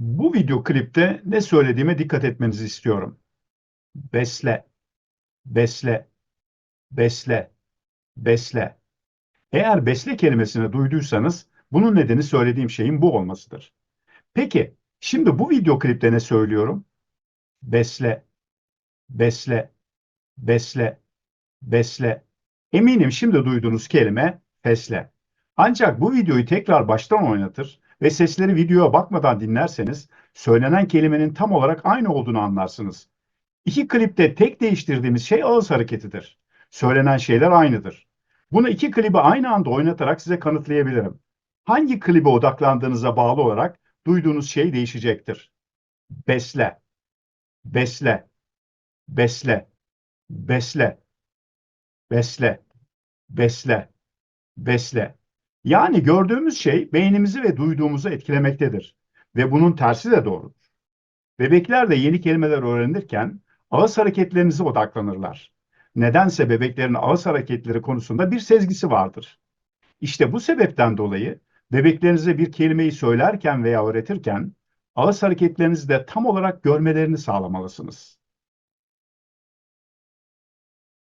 Bu video klipte ne söylediğime dikkat etmenizi istiyorum. Besle, besle, besle, besle. Eğer besle kelimesini duyduysanız bunun nedeni söylediğim şeyin bu olmasıdır. Peki, şimdi bu video klipte ne söylüyorum? Besle, besle, besle, besle. Eminim şimdi duyduğunuz kelime fesle. Ancak bu videoyu tekrar baştan oynatır ve sesleri videoya bakmadan dinlerseniz söylenen kelimenin tam olarak aynı olduğunu anlarsınız. İki klipte tek değiştirdiğimiz şey ağız hareketidir. Söylenen şeyler aynıdır. Bunu iki klibi aynı anda oynatarak size kanıtlayabilirim. Hangi klibe odaklandığınıza bağlı olarak duyduğunuz şey değişecektir. Besle, besle, besle, besle, besle, besle, besle. Yani gördüğümüz şey beynimizi ve duyduğumuzu etkilemektedir. Ve bunun tersi de doğrudur. Bebekler de yeni kelimeler öğrenirken ağız hareketlerinize odaklanırlar. Nedense bebeklerin ağız hareketleri konusunda bir sezgisi vardır. İşte bu sebepten dolayı bebeklerinize bir kelimeyi söylerken veya öğretirken ağız hareketlerinizi de tam olarak görmelerini sağlamalısınız.